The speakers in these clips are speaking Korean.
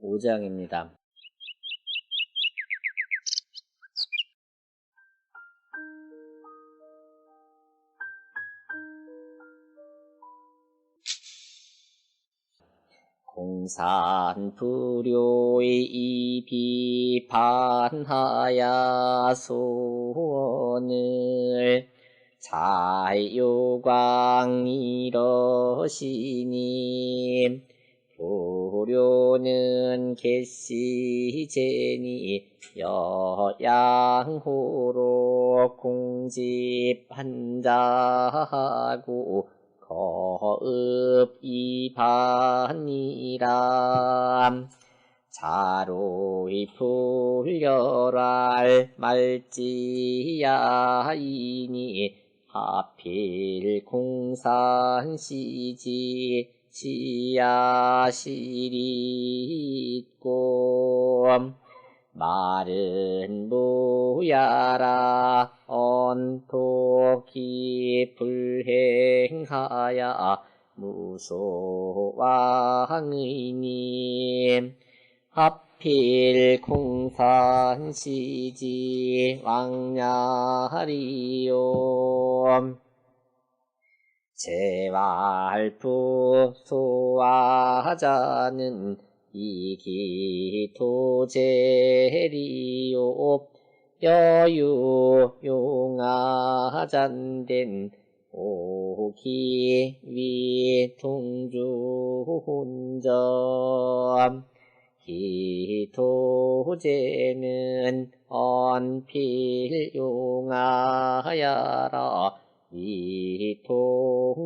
5장입니다. 공산불효의 이비 반하야 소원을 자유광 이러시니 불효는 개시제니 여양호로 공집한자하고 거읍 이반이람 자로이 풀려랄 말지야이니 하필 공산시지 있고 말은 무야라 언토기 불행하야. 무소왕의님 하필 공산시지 왕냐리요 제왈부 소화자는 이기토제리요. 여유 용화잔된 오기 위통주 혼점 기토제는 언필 용하야라 이통주는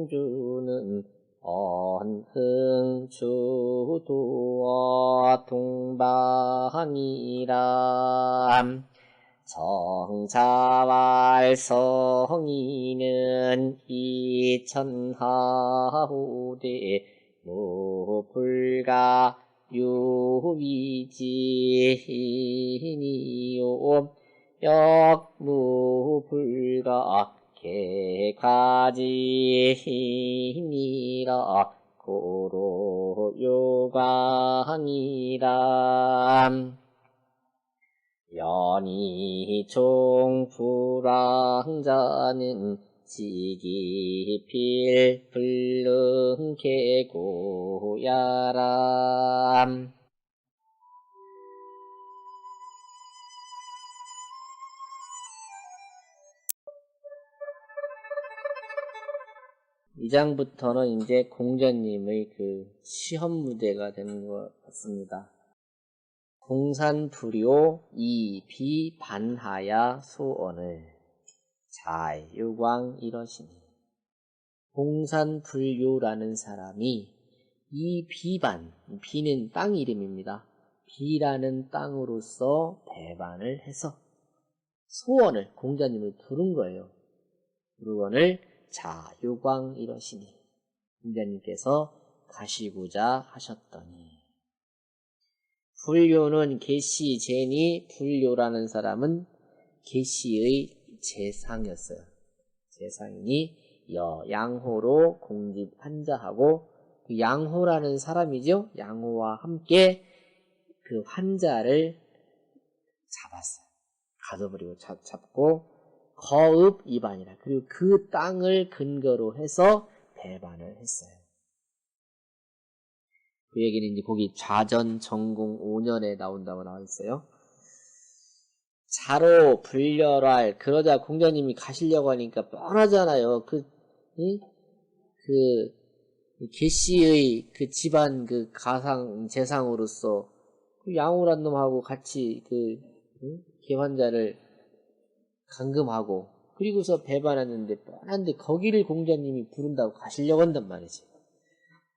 언흥주도와 동방이람 정자왈성이는 이천하후대 무불가 유위지니요. 역무불가 개가지니라 고로 요광이라. 연이 총불왕자는 지기필 불능개고야람 이 장부터는 이제 공자님의 그 시험 무대가 되는 것 같습니다. 공산 불요 이비 반하야 소언을 자유광 이러시니 공산 불요라는 사람이 이 비반 비는 땅 이름입니다. 비라는 땅으로서 배반을 해서 소원을 공자님을 부른 거예요. 부르건을 자유광 이러시니 공자님께서 가시고자 하셨더니 불교는 개시 제니 불교라는 사람은 개시의 재상이었어요. 재상이니 여 양호로 공집 환자하고 그 양호라는 사람이죠. 양호와 함께 그 환자를 잡았어요. 가둬버리고 잡, 잡고 거읍 이반이라 그리고 그 땅을 근거로 해서 배반을 했어요. 그 얘기는 이제 거기 좌전 전공 5년에 나온다고 나와 있어요. 자로 불렬할 그러자 공자님이 가시려고 하니까 뻔하잖아요. 그, 이? 그 개씨의 그 집안 그 가상 재상으로서 그 양호란 놈하고 같이 그 응? 개환자를 감금하고 그리고서 배반했는데 뻔한데 거기를 공자님이 부른다고 가시려고 한단 말이지.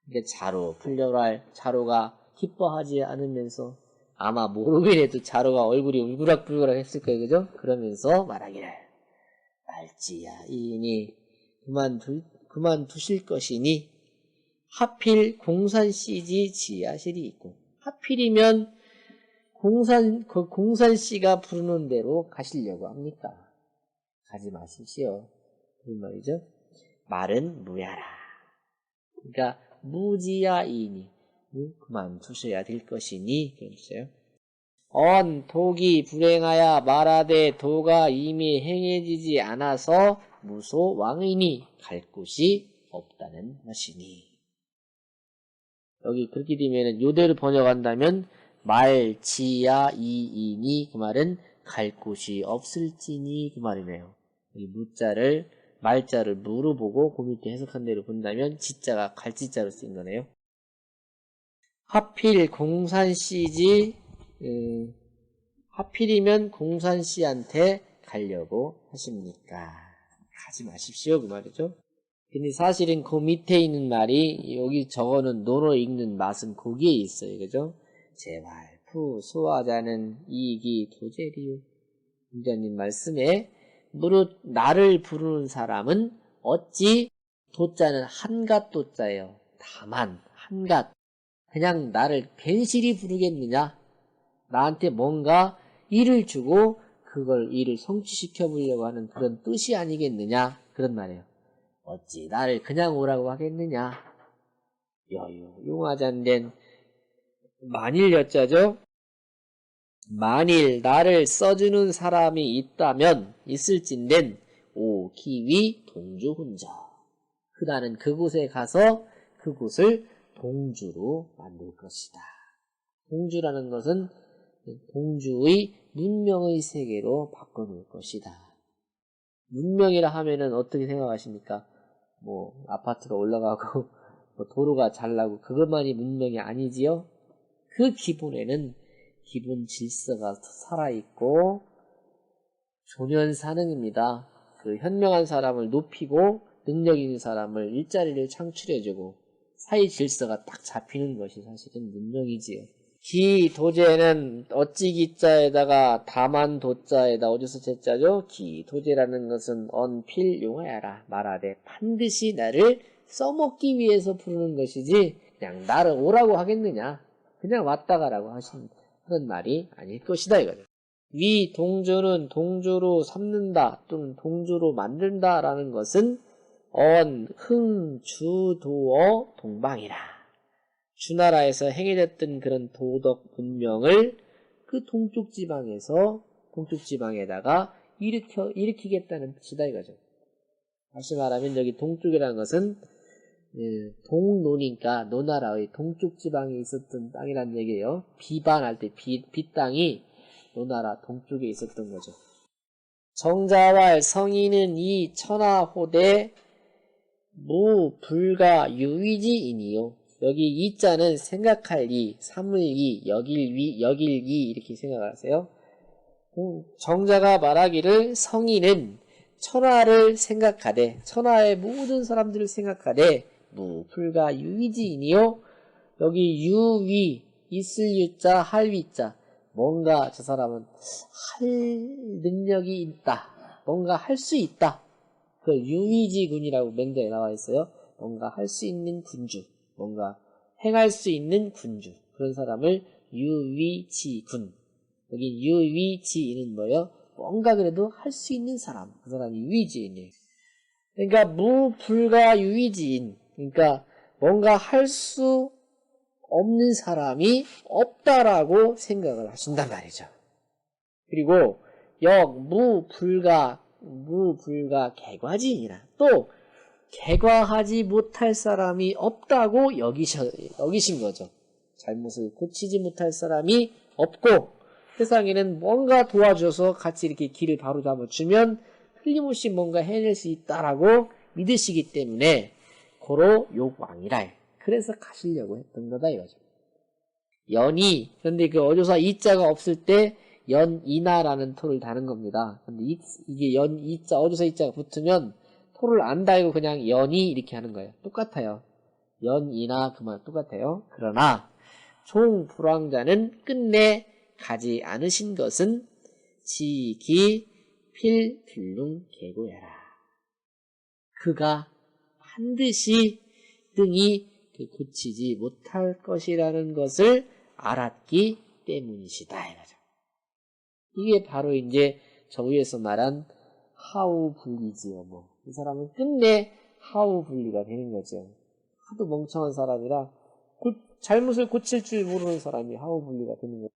그러니까 자로 풀려랄 자로가 기뻐하지 않으면서 아마 모르긴 해도 자로가 얼굴이 울그락불그락 했을 거예요. 그죠? 그러면서 말하기를 말지야 이니 그만둘 그만두실 것이니 하필 공산 씨지 지하실이 있고 하필이면 공산 그 공산 씨가 부르는 대로 가시려고 합니까? 가지 마십시오. 그 말이죠. 말은 무야라. 그러니까 무지야이니 그만두셔야 될 것이니 그랬어요. 언 독이 불행하여 말하되 도가 이미 행해지지 않아서 무소 왕이니 갈 곳이 없다는 것이니 여기 그렇게 되면 요대로 번역한다면 말지야 이이니 그 말은 갈 곳이 없을지니 그 말이네요. 이 무자를 말자를 무로 보고 그 밑에 해석한 대로 본다면 지자가 갈지자로 쓰인 거네요. 하필 공산씨지 음, 하필이면 공산씨한테 가려고 하십니까? 가지 마십시오 그 말이죠. 근데 사실은 그 밑에 있는 말이 여기 저거는 노로 읽는 맛은 거기에 있어요. 그죠? 제발 푸 소화자는 이기 도제리요. 공자님 말씀에 무릇 나를 부르는 사람은 어찌 도자는 한갓 도자예요. 다만 한갓 그냥 나를 괜시리 부르겠느냐? 나한테 뭔가 일을 주고 그걸 일을 성취시켜 보려고 하는 그런 뜻이 아니겠느냐? 그런 말이에요. 어찌 나를 그냥 오라고 하겠느냐? 여유 용화잔된 만일 여자죠? 만일 나를 써주는 사람이 있다면 있을진된 오 기위 동주 혼자 그다는 그곳에 가서 그곳을 동주로 만들 것이다. 동주라는 것은 동주의 문명의 세계로 바꿔놓을 것이다. 문명이라 하면은 어떻게 생각하십니까? 뭐 아파트가 올라가고 뭐 도로가 잘 나고 그것만이 문명이 아니지요. 그 기본에는 기본 질서가 살아있고 조년 사능입니다. 그 현명한 사람을 높이고 능력 있는 사람을 일자리를 창출해주고 사회 질서가 딱 잡히는 것이 사실은 문명이지요. 기 도제는 어찌 기 자에다가 다만 도 자에다 어디서 제 자죠? 기 도제라는 것은 언필 용하여라 말하되 반드시 나를 써먹기 위해서 부르는 것이지 그냥 나를 오라고 하겠느냐 그냥 왔다 가라고 하신 그런 말이 아닐 것이다 이거죠. 위 동주는 동주로 삼는다 또는 동주로 만든다라는 것은 언, 흥, 주, 도어, 동방이라. 주나라에서 행해졌던 그런 도덕 문명을 그 동쪽 지방에서 동쪽 지방에다가 일으켜 일으키겠다는 뜻이다 이거죠. 다시 말하면 여기 동쪽이라는 것은 예, 동노니까 노나라의 동쪽 지방에 있었던 땅이란 얘기예요. 비반할 때 비, 비 땅이 노나라 동쪽에 있었던 거죠. 정자왈 성인은 이 천하호대 무불가 유위지이니요. 여기 이 자는 생각할 이, 삼을 이, 여길 위, 여길 이 이렇게 생각하세요. 음, 정자가 말하기를 성인은 천하를 생각하되 천하의 모든 사람들을 생각하되 무 불가 유위지이니요. 여기 유위 있을 유자 할 위자 뭔가 저 사람은 할 능력이 있다. 뭔가 할 수 있다. 그 유위지 군이라고 맹자에 나와 있어요. 뭔가 할 수 있는 군주, 뭔가 행할 수 있는 군주 그런 사람을 유위지 군. 여기 유위지인은 뭐예요? 뭔가 그래도 할 수 있는 사람, 그 사람이 유위지인이에요. 그러니까 무불가 유위지인, 그러니까 뭔가 할 수 없는 사람이 없다라고 생각을 하신단 말이죠. 그리고 역 무 불가 무 불가 개과지이라 또 개과하지 못할 사람이 없다고 여기셔, 여기신 거죠. 잘못을 고치지 못할 사람이 없고 세상에는 뭔가 도와줘서 같이 이렇게 길을 바로 잡아주면 틀림없이 뭔가 해낼 수 있다라고 믿으시기 때문에 고로 욕왕이라 그래서 가시려고 했던 거다 이거죠. 연이 그런데 그 어조사 이자가 없을 때 연이나라는 토를 다는 겁니다. 근데 이, 이게 연 이자 어조사 이자가 붙으면 토를 안 달고 그냥 연이 이렇게 하는 거예요. 똑같아요. 연이나 그 말 똑같아요. 그러나 총불황자는 끝내 가지 않으신 것은 지기 필필룽 개고야라. 그가 반드시 등이 고치지 못할 것이라는 것을 알았기 때문이시다. 이게 바로 이제 저 위에서 말한 하우 분리지요. 뭐. 이 사람은 끝내 하우 분리가 되는 거죠. 하도 멍청한 사람이라 고- 잘못을 고칠 줄 모르는 사람이 하우 분리가 되는 거예요.